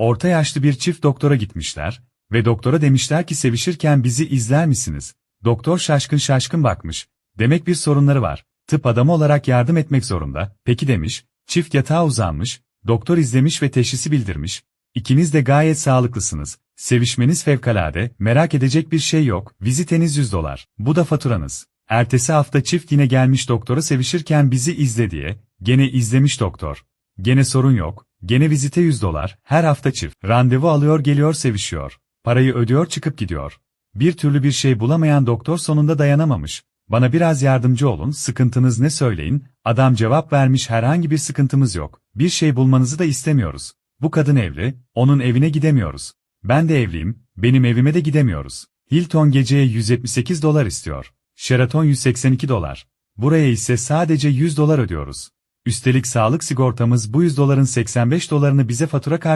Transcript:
Orta yaşlı bir çift doktora gitmişler ve doktora demişler ki sevişirken bizi izler misiniz? Doktor şaşkın şaşkın bakmış. Demek bir sorunları var. Tıp adamı olarak yardım etmek zorunda. Peki demiş. Çift yatağa uzanmış. Doktor izlemiş ve teşhisi bildirmiş. İkiniz de gayet sağlıklısınız. Sevişmeniz fevkalade, merak edecek bir şey yok. Viziteniz 100 dolar. Bu da faturanız. Ertesi hafta çift yine gelmiş doktora sevişirken bizi izle diye. Gene izlemiş doktor. Gene sorun yok. Gene vizite 100 dolar. Her hafta çift. Randevu alıyor geliyor sevişiyor. Parayı ödüyor çıkıp gidiyor. Bir türlü bir şey bulamayan doktor sonunda dayanamamış. Bana biraz yardımcı olun, sıkıntınız ne söyleyin, adam cevap vermiş herhangi bir sıkıntımız yok, bir şey bulmanızı da istemiyoruz. Bu kadın evli, onun evine gidemiyoruz. Ben de evliyim, benim evime de gidemiyoruz. Hilton geceye 178 dolar istiyor. Sheraton 182 dolar. Buraya ise sadece 100 dolar ödüyoruz. Üstelik sağlık sigortamız bu 100 doların 85 dolarını bize fatura karşı